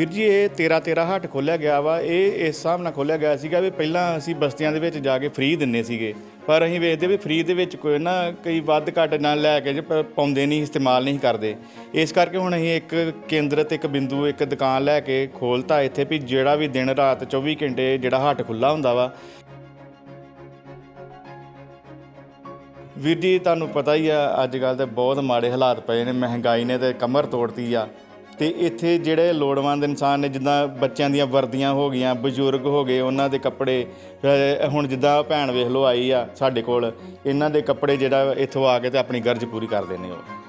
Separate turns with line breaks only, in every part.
ਵੀਰ ਜੀ, ਇਹ 13 13 ਹੱਟ ਖੋਲਿਆ ਗਿਆ ਵਾ। ਇਹ ਇਸ ਹਿਸਾਬ ਨਾਲ ਖੋਲਿਆ ਗਿਆ ਸੀਗਾ ਵੀ ਪਹਿਲਾਂ ਅਸੀਂ ਬਸਤੀਆਂ ਦੇ ਵਿੱਚ ਜਾ ਕੇ ਫ੍ਰੀ ਦਿੰਨੇ ਸੀਗੇ। ਪਰ ਅਸੀਂ ਵੇਖਦੇ ਵੀ ਫ੍ਰੀ ਦੇ ਵਿੱਚ ਕੋਈ ਨਾ, ਕਈ ਵੱਧ ਘੱਟ ਨਾਲ ਲੈ ਕੇ ਪਾਉਂਦੇ ਨਹੀਂ, ਇਸਤੇਮਾਲ ਨਹੀਂ ਕਰਦੇ। ਇਸ ਕਰਕੇ ਹੁਣ ਅਸੀਂ ਇੱਕ ਕੇਂਦਰਤ ਇੱਕ ਬਿੰਦੂ, ਇੱਕ ਦੁਕਾਨ ਲੈ ਕੇ ਖੋਲਤਾ ਇੱਥੇ ਵੀ ਜਿਹੜਾ ਵੀ ਦਿਨ ਰਾਤ 24 ਘੰਟੇ ਜਿਹੜਾ ਹੱਟ ਖੁੱਲਾ ਹੁੰਦਾ ਵਾ। ਵੀਰ ਜੀ, ਤੁਹਾਨੂੰ ਪਤਾ ਹੀ ਆ, ਅੱਜ ਕੱਲ ਤੇ ਬਹੁਤ ਮਾੜੇ ਹਾਲਾਤ ਪਏ ਨੇ। ਮਹਿੰਗਾਈ ਨੇ ਤੇ ਕਮਰ ਤੋੜਤੀ ਆ। ਤੇ ਇੱਥੇ ਜਿਹੜੇ ਲੋੜਵੰਦ ਇਨਸਾਨ ਨੇ, ਜਿੱਦਾਂ ਬੱਚਿਆਂ ਦੀਆਂ ਵਰਦੀਆਂ ਹੋ ਗਈਆਂ, ਬਜ਼ੁਰਗ ਹੋ ਗਏ, ਉਹਨਾਂ ਦੇ ਕੱਪੜੇ ਹੁਣ ਜਿੱਦਾਂ ਭੈਣ ਵੇਖ ਲਓ ਆਈ ਆ ਸਾਡੇ ਕੋਲ, ਇਹਨਾਂ ਦੇ ਕੱਪੜੇ ਜਿਹੜਾ ਇੱਥੋਂ ਆ ਕੇ ਤੇ ਆਪਣੀ ਗਰਜ ਪੂਰੀ ਕਰਦੇ ਨੇ ਉਹ।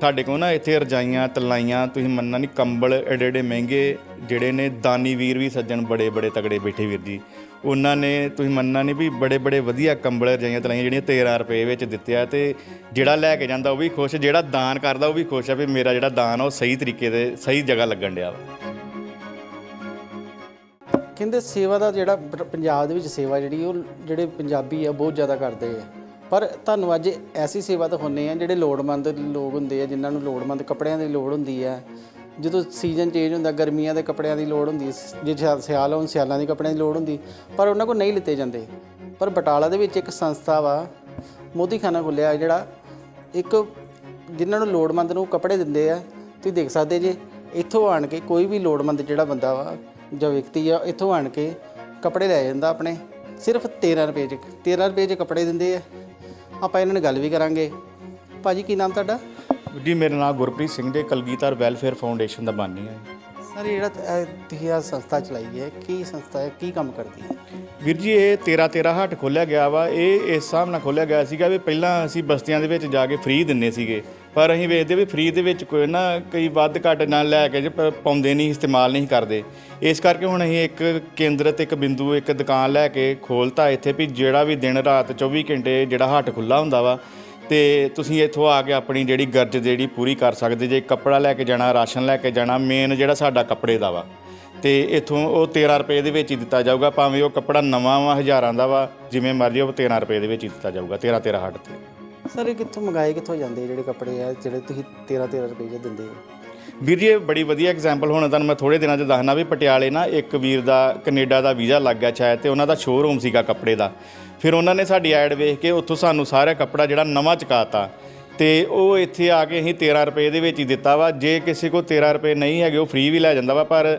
ਸਾਡੇ ਕੋਲ ਨਾ ਇੱਥੇ ਰਜਾਈਆਂ, ਤਲਾਈਆਂ, ਤੁਸੀਂ ਮੰਨਣਾ ਨਹੀਂ, ਕੰਬਲ ਐਡੇ ਐਡੇ ਮਹਿੰਗੇ ਜਿਹੜੇ ਨੇ, ਦਾਨੀ ਵੀਰ ਵੀ ਸੱਜਣ ਬੜੇ ਬੜੇ ਤਗੜੇ ਬੈਠੇ ਵੀਰ ਜੀ। ਉਹਨਾਂ ਨੇ ਤੁਸੀਂ ਮੰਨਣਾ ਨਹੀਂ ਵੀ ਬੜੇ ਬੜੇ ਵਧੀਆ ਕੰਬਲ, ਰਜਾਈਆਂ, ਤਲਾਈਆਂ ਜਿਹੜੀਆਂ 13 ਰੁਪਏ ਵਿੱਚ ਦਿੱਤੇ ਆ ਤੇ ਜਿਹੜਾ ਲੈ ਕੇ ਜਾਂਦਾ ਉਹ ਵੀ ਖੁਸ਼, ਜਿਹੜਾ ਦਾਨ ਕਰਦਾ ਉਹ ਵੀ ਖੁਸ਼ ਆ ਵੀ ਮੇਰਾ ਜਿਹੜਾ ਦਾਨ ਆ ਉਹ ਸਹੀ ਤਰੀਕੇ ਦੇ, ਸਹੀ ਜਗ੍ਹਾ ਲੱਗਣ ਡਿਆ ਵਾ।
ਕਹਿੰਦੇ ਸੇਵਾ ਦਾ ਜਿਹੜਾ ਪ- ਪੰਜਾਬ ਦੇ ਵਿੱਚ ਸੇਵਾ ਜਿਹੜੀ ਉਹ ਜਿਹੜੇ ਪੰਜਾਬੀ ਆ ਬਹੁਤ ਜ਼ਿਆਦਾ ਕਰਦੇ ਆ। ਪਰ ਤੁਹਾਨੂੰ ਅੱਜ ਐਸੀ ਸੇਵਾ ਦਿਖਾਉਂਦੇ ਆ, ਜਿਹੜੇ ਲੋੜਵੰਦ ਲੋਕ ਹੁੰਦੇ ਆ, ਜਿਨ੍ਹਾਂ ਨੂੰ ਲੋੜਵੰਦ ਕੱਪੜਿਆਂ ਦੀ ਲੋੜ ਹੁੰਦੀ ਆ। ਜਦੋਂ ਸੀਜ਼ਨ ਚੇਂਜ ਹੁੰਦਾ, ਗਰਮੀਆਂ ਦੇ ਕੱਪੜਿਆਂ ਦੀ ਲੋੜ ਹੁੰਦੀ, ਜੇ ਸਿਆਲ ਹੋਣ, ਸਿਆਲਾਂ ਦੇ ਕੱਪੜਿਆਂ ਦੀ ਲੋੜ ਹੁੰਦੀ, ਪਰ ਉਹਨਾਂ ਕੋਲ ਨਹੀਂ ਲਿੱਤੇ ਜਾਂਦੇ। ਪਰ ਬਟਾਲਾ ਦੇ ਵਿੱਚ ਇੱਕ ਸੰਸਥਾ ਵਾ, ਮੋਦੀਖਾਨਾ ਖੁੱਲਿਆ, ਜਿਹੜਾ ਇੱਕ ਜਿਨ੍ਹਾਂ ਨੂੰ ਲੋੜਵੰਦ ਨੂੰ ਕੱਪੜੇ ਦਿੰਦੇ ਆ, ਤੁਸੀਂ ਦੇਖ ਸਕਦੇ ਜੇ, ਇੱਥੋਂ ਆਣ ਕੇ ਕੋਈ ਵੀ ਲੋੜਵੰਦ ਜਿਹੜਾ ਬੰਦਾ ਵਾ, ਜਾਂ ਵਿਅਕਤੀ ਆ, ਇੱਥੋਂ ਆਣ ਕੇ ਕੱਪੜੇ ਲੈ ਜਾਂਦਾ ਆਪਣੇ, ਸਿਰਫ 13 ਰੁਪਏ 'ਚ 13 ਰੁਪਏ 'ਚ ਕੱਪੜੇ ਦਿੰਦੇ ਆ। ਆਪਾਂ ਇਹਨਾਂ ਨਾਲ ਗੱਲ ਵੀ ਕਰਾਂਗੇ। ਭਾਜੀ ਕੀ ਨਾਮ ਤੁਹਾਡਾ?
ਜੀ ਮੇਰਾ ਨਾਮ ਗੁਰਪ੍ਰੀਤ ਸਿੰਘ ਦੇ ਕਲਗੀਧਰ ਵੈਲਫੇਅਰ ਫਾਊਂਡੇਸ਼ਨ ਦਾ ਬਾਨੀ ਹੈ।
ਸਰ ਇਹ ਜਿਹੜਾ ਅਹ, ਤੁਸੀਂ ਆ ਸੰਸਥਾ ਚਲਾਈ ਹੈ ਕੀ ਸੰਸਥਾ ਹੈ ਕੀ ਕੰਮ ਕਰਦੀ ਹੈ?
ਵੀਰ ਜੀ ਇਹ 13 13 ਹੱਟ ਖੋਲਿਆ ਗਿਆ ਵਾ। ਇਹ ਇਸ ਹਿਸਾਬ ਨਾਲ ਖੋਲਿਆ ਗਿਆ ਸੀਗਾ ਵੀ ਪਹਿਲਾਂ ਅਸੀਂ ਬਸਤੀਆਂ ਦੇ ਵਿੱਚ ਜਾ ਕੇ ਫ੍ਰੀ ਦਿੰਨੇ ਸੀਗੇ। ਪਰ ਅਸੀਂ ਵੇਖਦੇ ਵੀ ਫ੍ਰੀ ਦੇ ਵਿੱਚ ਕੋਈ ਨਾ ਕਈ ਵੱਧ ਘੱਟ ਨਾਲ ਲੈ ਕੇ ਜੇ ਪ- ਪਾਉਂਦੇ ਨਹੀਂ, ਇਸਤੇਮਾਲ ਨਹੀਂ ਕਰਦੇ। ਇਸ ਕਰਕੇ ਹੁਣ ਅਸੀਂ ਇੱਕ ਕੇਂਦਰਤ ਇੱਕ ਬਿੰਦੂ, ਇੱਕ ਦੁਕਾਨ ਲੈ ਕੇ ਖੋਲਤਾ ਇੱਥੇ ਵੀ ਜਿਹੜਾ ਵੀ ਦਿਨ ਰਾਤ 24 ਘੰਟੇ ਜਿਹੜਾ ਹੱਟ ਖੁੱਲਾ ਹੁੰਦਾ ਵਾ ਤੇ ਤੁਸੀਂ ਇੱਥੋਂ ਆ ਕੇ ਆਪਣੀ ਜਿਹੜੀ ਗਰਜ ਜਿਹੜੀ ਪੂਰੀ ਕਰ ਸਕਦੇ ਜੇ, ਕੱਪੜਾ ਲੈ ਕੇ ਜਾਣਾ, ਰਾਸ਼ਨ ਲੈ ਕੇ ਜਾਣਾ ਮੇਨ ਜਿਹੜਾ ਸਾਡਾ ਕੱਪੜੇ ਦਾ ਵਾ। ਤੇ ਇਥੋਂ ਉਹ 13 ਰੁਪਏ ਦੇ ਵਿੱਚ ਹੀ ਦਿੱਤਾ ਜਾਊਗਾ, ਭਾਵੇਂ ਉਹ ਕੱਪੜਾ ਨਵਾਂ ਵਾ, ਹਜ਼ਾਰਾਂ ਦਾ ਵਾ, ਜਿਵੇਂ ਮਰਜ਼ੀ ਉਹ 13 ਰੁਪਏ ਦੇ ਵਿੱਚ ਹੀ ਦਿੱਤਾ ਜਾਊਗਾ 13 13 ਹੱਟ ਤੇ।
ਸਰ, ਇਹ ਕਿੱਥੋਂ ਮੰਗਾਏ, ਕਿੱਥੋਂ ਜਾਂਦੇ ਜਿਹੜੇ ਕੱਪੜੇ ਆ, ਜਿਹੜੇ ਤੁਸੀਂ 13 13 ਰੁਪਏ 'ਚ ਦਿੰਦੇ ਹੋ?
ਵੀਰ ਜੀ, ਇਹ ਬੜੀ ਵਧੀਆ ਐਗਜ਼ਾਮਪਲ ਹੁਣ ਤੁਹਾਨੂੰ ਮੈਂ ਥੋੜੇ ਦਿਨਾਂ 'ਚ ਦੱਸਣਾ ਵੀ ਪਟਿਆਲੇ ਨਾ ਇੱਕ ਵੀਰ ਦਾ, ਕੈਨੇਡਾ ਦਾ ਵੀਜ਼ਾ ਲੱਗ ਗਿਆ ਸ਼ਾਇਦ ਤੇ ਉਹਨਾਂ ਦਾ ਸ਼ੋਰੂਮ ਸੀਗਾ ਕੱਪੜੇ ਦਾ। ਫਿਰ ਉਹਨਾਂ ਨੇ ਸਾਡੀ ਐਡ ਵੇਖ ਕੇ ਉੱਥੋਂ ਸਾਨੂੰ ਸਾਰਾ ਕੱਪੜਾ ਜਿਹੜਾ ਨਵਾਂ ਚੁਕਾਤਾ ਤੇ ਉਹ ਇੱਥੇ ਆ ਕੇ ਅਸੀਂ 13 ਰੁਪਏ ਦੇ ਵਿੱਚ ਹੀ ਦਿੱਤਾ ਵਾ। ਜੇ ਕਿਸੇ ਕੋਲ 13 ਰੁਪਏ ਨਹੀਂ ਹੈਗੇ, ਉਹ ਫ੍ਰੀ ਵੀ ਲੈ ਜਾਂਦਾ ਵਾ, ਪਰ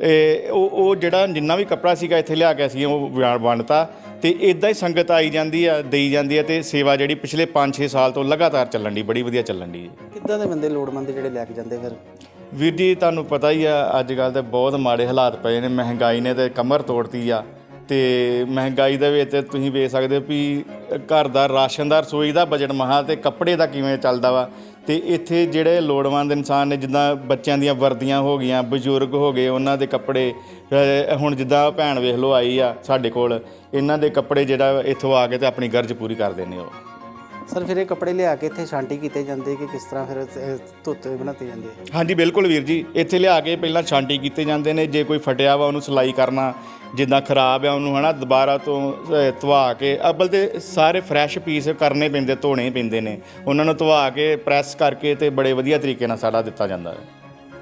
ਇਹ ਉਹ ਉਹ ਜਿਹੜਾ ਜਿੰਨਾ ਵੀ ਕੱਪੜਾ ਸੀਗਾ ਇੱਥੇ ਲਿਆ ਕੇ ਅਸੀਂ ਉਹ ਵੰਡ- ਵੰਡਤਾ ਤੇ ਇਦਾਂ ਹੀ ਸੰਗਤ ਆਈ ਜਾਂਦੀ ਆ ਦੇਈ ਜਾਂਦੀ ਆ ਤੇ ਸੇਵਾ ਜਿਹੜੀ ਪਿਛਲੇ 5-6 ਸਾਲ ਤੋਂ ਲਗਾਤਾਰ ਚੱਲਣ ਦੀ ਬੜੀ ਵਧੀਆ ਚੱਲਣ ਦੀ
ਕਿੱਦਾਂ ਦੇ ਬੰਦੇ ਲੋੜਵੰਦ ਜਿਹੜੇ ਲੈ ਕੇ ਜਾਂਦੇ ਫਿਰ?
ਵੀਰ ਜੀ ਤੁਹਾਨੂੰ ਪਤਾ ਹੀ ਆ ਅੱਜ ਕੱਲ ਤੇ ਬਹੁਤ ਮਾੜੇ ਹਾਲਾਤ ਪਏ ਨੇ ਮਹਿੰਗਾਈ ਨੇ ਤੇ ਕਮਰ ਤੋੜਤੀ ਆ ਤੇ ਮਹਿੰਗਾਈ ਦੇ ਵਿੱਚ ਤੁਸੀਂ ਵੇਖ ਸਕਦੇ ਹੋ ਵੀ ਘਰ ਦਾ ਰਾਸ਼ਨ ਦਾ ਰਸੋਈ ਦਾ ਬਜਟ ਮਹਾ ਤੇ ਕੱਪੜੇ ਦਾ ਕਿਵੇਂ ਚੱਲਦਾ ਵਾ। ਤੇ ਇੱਥੇ ਜਿਹੜੇ ਲੋੜਵੰਦ ਇਨਸਾਨ ਨੇ, ਜਿੱਦਾਂ ਬੱਚਿਆਂ ਦੀਆਂ ਵਰਦੀਆਂ ਹੋ ਗਈਆਂ, ਬਜ਼ੁਰਗ ਹੋ ਗਏ, ਉਹਨਾਂ ਦੇ ਕੱਪੜੇ ਹੁਣ ਜਿੱਦਾਂ ਭੈਣ ਵੇਖ ਲਓ ਆਈ ਆ ਸਾਡੇ ਕੋਲ, ਇਹਨਾਂ ਦੇ ਕੱਪੜੇ ਜਿਹੜਾ ਇੱਥੋਂ ਆ ਕੇ ਤੇ ਆਪਣੀ ਗਰਜ ਪੂਰੀ ਕਰਦੇ ਨੇ ਉਹ।
ਸਰ ਫਿਰ ਇਹ ਕੱਪੜੇ ਲਿਆ ਕੇ ਇੱਥੇ ਛਾਂਟੀ ਕੀਤੇ ਜਾਂਦੇ ਕਿ ਕਿਸ ਤਰ੍ਹਾਂ ਫਿਰ ਇਹ ਧੋਤੇ ਬਣਾਤੇ ਜਾਂਦੇ?
ਹਾਂਜੀ ਬਿਲਕੁਲ ਵੀਰ ਜੀ। ਇੱਥੇ ਲਿਆ ਕੇ ਪਹਿਲਾਂ ਛਾਂਟੀ ਕੀਤੇ ਜਾਂਦੇ ਨੇ। ਜੇ ਕੋਈ ਫਟਿਆ ਵਾ ਉਹਨੂੰ ਸਿਲਾਈ ਕਰਨਾ ਜਿੱਦਾਂ ਖਰਾਬ ਆ ਉਹਨੂੰ ਹਨਾ ਦੁਬਾਰਾ ਤੋਂ ਅਹ, ਧਵਾ ਕੇ ਅੱਬਲ ਤੇ ਸਾਰੇ ਫਰੈਸ਼ ਪੀਸ ਕਰਨੇ ਪੈਂਦੇ ਧੋਣੇ ਪੈਂਦੇ ਨੇ। ਉਹਨਾਂ ਨੂੰ ਧਵਾ ਕੇ ਪ੍ਰੈਸ ਕਰਕੇ ਤੇ ਬੜੇ ਵਧੀਆ ਤਰੀਕੇ ਨਾਲ ਸਾਡਾ ਦਿੱਤਾ ਜਾਂਦਾ ਹੈ।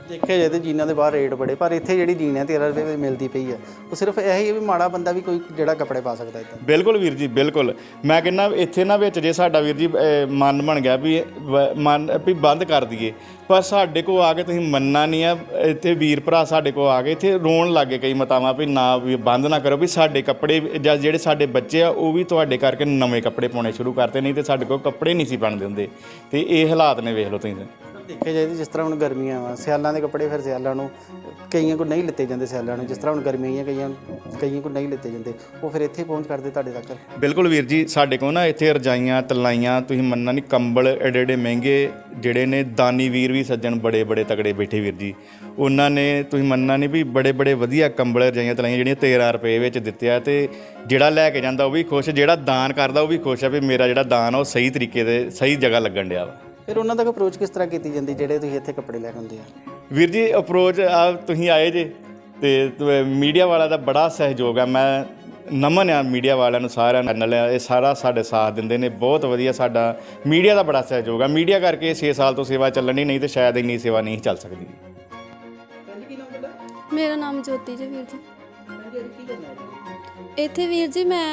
ਦੇਖਿਆ ਜਾਏ ਤੇ ਜੀਨਾਂ ਦੇ ਬਾਹਰ ਰੇਟ ਬੜੇ ਪਰ ਇੱਥੇ ਜਿਹੜੀ ਜੀਨ ਹੈ 13 ਰੁਪਏ ਵਿੱਚ ਮਿਲਦੀ ਪਈ ਹੈ। ਉਹ ਸਿਰਫ ਇਹ ਹੀ ਵੀ ਮਾੜਾ ਬੰਦਾ ਵੀ ਕੋਈ ਜਿਹੜਾ ਕੱਪੜੇ ਪਾ ਸਕਦਾ ਇੱਦਾਂ।
ਬਿਲਕੁਲ ਵੀਰ ਜੀ ਬਿਲਕੁਲ। ਮੈਂ ਕਹਿੰਦਾ ਇੱਥੇ ਨਾ ਵਿੱਚ ਜੇ ਸਾਡਾ ਵੀਰ ਜੀ ਅਹ, ਮਨ ਬਣ ਗਿਆ ਵੀ ਵ- ਮਨ ਵੀ ਬੰਦ ਕਰ ਦਈਏ। ਪਰ ਸਾਡੇ ਕੋ ਆ ਕੇ ਤੁਸੀਂ ਮੰਨਣਾ ਨਹੀਂ ਆ ਇੱਥੇ ਵੀਰ ਭਰਾ ਸਾਡੇ ਕੋ ਆ ਕੇ ਇੱਥੇ ਰੋਣ ਲੱਗੇ ਕਈ ਮਤਾਵਾਂ ਵੀ ਨਾ ਵੀ ਬੰਦ ਨਾ ਕਰੋ ਵੀ ਸਾਡੇ ਕੱਪੜੇ ਜਾਂ ਜਿਹੜੇ ਸਾਡੇ ਬੱਚੇ ਆ ਉਹ ਵੀ ਤੁਹਾਡੇ ਕਰਕੇ ਨਵੇਂ ਕੱਪੜੇ ਪਾਉਣੇ ਸ਼ੁਰੂ ਕਰਤੇ ਨਹੀਂ ਤੇ ਸਾਡੇ ਕੋਲ ਕੱਪੜੇ ਨਹੀਂ ਸੀ ਬਣਦੇ ਹੁੰਦੇ। ਤੇ ਇਹ ਹਾਲਾਤ ਨੇ ਵੇਖ ਲਓ ਤੁਸੀਂ।
ਦੇਖਿਆ ਜਾਏ ਤੇ ਜਿਸ ਤਰ੍ਹਾਂ ਹੁਣ ਗਰਮੀਆਂ ਵਾ, ਸਿਆਲਾਂ ਦੇ ਕੱਪੜੇ ਫਿਰ ਸਿਆਲਾਂ ਨੂੰ, ਕਈਆਂ ਕੋਲ ਨਹੀਂ ਲਿੱਤੇ ਜਾਂਦੇ ਸਿਆਲਾਂ ਨੂੰ, ਜਿਸ ਤਰ੍ਹਾਂ ਹੁਣ ਗਰਮੀਆਂ ਆਈਆਂ, ਕਈਆਂ ਕਈਆਂ ਕੋਲ ਨਹੀਂ ਲਿੱਤੇ ਜਾਂਦੇ, ਉਹ ਫਿਰ ਇੱਥੇ ਪਹੁੰਚ ਕਰਦੇ ਤੁਹਾਡੇ ਤੱਕ?
ਬਿਲਕੁਲ ਵੀਰ ਜੀ, ਸਾਡੇ ਕੋਲ ਨਾ ਇੱਥੇ ਰਜਾਈਆਂ, ਤਲਾਈਆਂ, ਤੁਸੀਂ ਮੰਨਣਾ ਨਹੀਂ, ਕੰਬਲ ਐਡੇ ਐਡੇ ਮਹਿੰਗੇ, ਜਿਹੜੇ ਨੇ ਦਾਨੀ ਵੀਰ ਵੀ ਸੱਜਣ ਬੜੇ ਬੜੇ ਤਗੜੇ ਬੈਠੇ ਵੀਰ ਜੀ। ਉਹਨਾਂ ਨੇ, ਤੁਸੀਂ ਮੰਨਣਾ ਨਹੀਂ ਵੀ ਬੜੇ ਬੜੇ ਵਧੀਆ ਕੰਬਲ ਰਜਾਈਆਂ, ਤਲਾਈਆਂ, ਜਿਹੜੀਆਂ 13 ਰੁਪਏ ਵਿੱਚ ਦਿੱਤੇ ਆ ਤੇ ਜਿਹੜਾ ਲੈ ਕੇ ਜਾਂਦਾ ਉਹ ਵੀ ਖੁਸ਼, ਜਿਹੜਾ ਦਾਨ ਕਰਦਾ ਉਹ ਵੀ ਖੁਸ਼ ਆ ਵੀ ਮੇਰਾ ਜਿਹੜਾ ਦਾਨ ਆ ਉਹ ਸਹੀ ਤਰੀਕੇ ਦੇ, ਸਹੀ ਜਗ੍ਹਾ ਲੱਗਣ ਡਿਆ ਵਾ।
ਫਿਰ ਉਹਨਾਂ ਤੱਕ ਅਪਰੋਚ ਕਿਸ ਤਰ੍ਹਾਂ ਕੀਤੀ ਜਾਂਦੀ ਜਿਹੜੇ ਤੁਸੀਂ ਇੱਥੇ ਕੱਪੜੇ ਲੈ ਕੇ ਆਉਂਦੇ ਆ
ਵੀਰ ਜੀ ਅਪਰੋਚ ਆ ਤੁਸੀਂ ਆਏ ਜੇ ਤੇ ਮੀਡੀਆ ਵਾਲਾ ਦਾ ਬੜਾ ਸਹਿਯੋਗ ਆ। ਮੈਂ ਨਮਨ ਆ ਮੀਡੀਆ ਵਾਲਿਆਂ ਨੂੰ ਸਾਰਿਆਂ ਨੂੰ ਨਾਲ ਇਹ ਸਾਰਾ ਸਾਡੇ ਸਾਥ ਦਿੰਦੇ ਨੇ ਬਹੁਤ ਵਧੀਆ ਸਾਡਾ ਮੀਡੀਆ ਦਾ ਬੜਾ ਸਹਿਯੋਗ ਆ। ਮੀਡੀਆ ਕਰਕੇ 6 ਸਾਲ ਤੋਂ ਸੇਵਾ ਚੱਲਣੀ ਨਹੀਂ ਤੇ ਸ਼ਾਇਦ ਇੰਨੀ ਸੇਵਾ ਨਹੀਂ ਚੱਲ ਸਕਦੀ।
ਮੇਰਾ ਨਾਮ ਜੋਤੀ ਜੀ ਵੀਰ ਜੀ। ਇੱਥੇ ਵੀਰ ਜੀ ਮੈਂ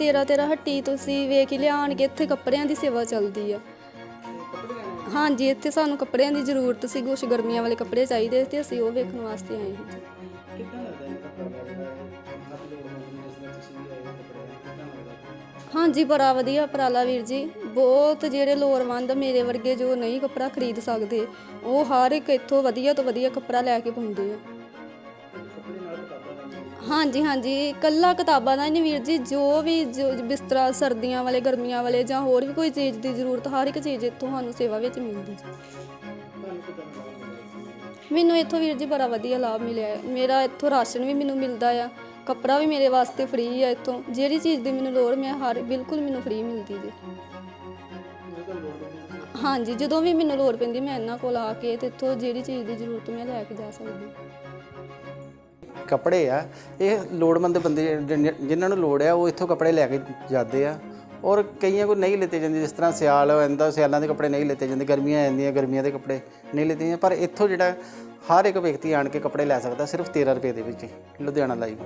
13 13 ਹੱਟੀ ਤੁਸੀਂ ਵੇਖ ਹੀ ਲਿਆਣ ਕੇ ਇੱਥੇ ਕੱਪੜਿਆਂ ਦੀ ਸੇਵਾ ਚੱਲਦੀ ਆ। ਹਾਂਜੀ ਇੱਥੇ ਸਾਨੂੰ ਕੱਪੜਿਆਂ ਦੀ ਜ਼ਰੂਰਤ ਸੀ ਕੁਛ ਗਰਮੀਆਂ ਵਾਲੇ ਕੱਪੜੇ ਚਾਹੀਦੇ ਤੇ ਅਸੀਂ ਉਹ ਵੇਖਣ ਵਾਸਤੇ ਆਏ ਹਾਂ। ਜੀ ਹਾਂਜੀ ਬੜਾ ਵਧੀਆ ਉਪਰਾਲਾ ਵੀਰ ਜੀ। ਬਹੁਤ ਜਿਹੜੇ ਲੋੜਵੰਦ ਮੇਰੇ ਵਰਗੇ ਜੋ ਨਹੀਂ ਕੱਪੜਾ ਖਰੀਦ ਸਕਦੇ ਉਹ ਹਰ ਇੱਕ ਇੱਥੋਂ ਵਧੀਆ ਤੋਂ ਵਧੀਆ ਕੱਪੜਾ ਲੈ ਕੇ ਪਾਉਂਦੇ ਆ। ਹਾਂਜੀ ਹਾਂਜੀ। ਕੱਲਾ ਕਿਤਾਬਾਂ ਦਾ ਹੀ ਨਹੀਂ ਵੀਰ ਜੀ, ਜੋ ਵੀ ਜੋ ਬਿਸਤਰਾ, ਸਰਦੀਆਂ ਵਾਲੇ, ਗਰਮੀਆਂ ਵਾਲੇ ਜਾਂ ਹੋਰ ਵੀ ਕੋਈ ਚੀਜ਼ ਦੀ ਜ਼ਰੂਰਤ, ਹਰ ਇੱਕ ਚੀਜ਼ ਇੱਥੋਂ ਸਾਨੂੰ ਸੇਵਾ ਵਿੱਚ ਮਿਲਦੀ ਜੀ। ਮੈਨੂੰ ਇੱਥੋਂ ਵੀਰ ਜੀ ਬੜਾ ਵਧੀਆ ਲਾਭ ਮਿਲਿਆ ਹੈ। ਮੇਰਾ ਇੱਥੋਂ ਰਾਸ਼ਨ ਵੀ ਮੈਨੂੰ ਮਿਲਦਾ ਆ, ਕੱਪੜਾ ਵੀ ਮੇਰੇ ਵਾਸਤੇ ਫ੍ਰੀ ਆ ਇੱਥੋਂ। ਜਿਹੜੀ ਚੀਜ਼ ਦੀ ਮੈਨੂੰ ਲੋੜ, ਮੈਂ ਹਰ, ਬਿਲਕੁਲ ਮੈਨੂੰ ਫ੍ਰੀ ਮਿਲਦੀ ਜੀ। ਹਾਂਜੀ, ਜਦੋਂ ਵੀ ਮੈਨੂੰ ਲੋੜ ਪੈਂਦੀ, ਮੈਂ ਇਹਨਾਂ ਕੋਲ ਆ ਕੇ ਤੇ ਇੱਥੋਂ ਜਿਹੜੀ ਚੀਜ਼ ਦੀ ਜ਼ਰੂਰਤ, ਮੈਂ ਲੈ ਕੇ ਜਾ ਸਕਦੀ।
ਕੱਪੜੇ ਆ, ਇਹ ਲੋੜਵੰਦ ਬੰਦੇ ਜਿਨ- ਜਿਨ੍ਹਾਂ ਨੂੰ ਲੋੜ ਆ, ਉਹ ਇੱਥੋਂ ਕੱਪੜੇ ਲੈ ਕੇ ਜਾਂਦੇ ਆ ਔਰ ਕਈਆਂ ਕੋਲ ਨਹੀਂ ਲਿੱਤੇ ਜਾਂਦੇ, ਜਿਸ ਤਰ੍ਹਾਂ ਸਿਆਲ ਆਉਂਦਾ ਸਿਆਲਾਂ ਦੇ ਕੱਪੜੇ ਨਹੀਂ ਲਿੱਤੇ ਜਾਂਦੇ, ਗਰਮੀਆਂ ਆਉਂਦੀਆਂ ਗਰਮੀਆਂ ਦੇ ਕੱਪੜੇ ਨਹੀਂ ਲਿੱਤੇ ਜਾਂਦੇ, ਪਰ ਇੱਥੋਂ ਜਿਹੜਾ ਹਰ ਇੱਕ ਵਿਅਕਤੀ ਆਣ ਕੇ ਕੱਪੜੇ ਲੈ ਸਕਦਾ, ਸਿਰਫ 13 ਰੁਪਏ ਦੇ ਵਿੱਚ ਹੀ। ਲੁਧਿਆਣਾ ਲਾਈਵ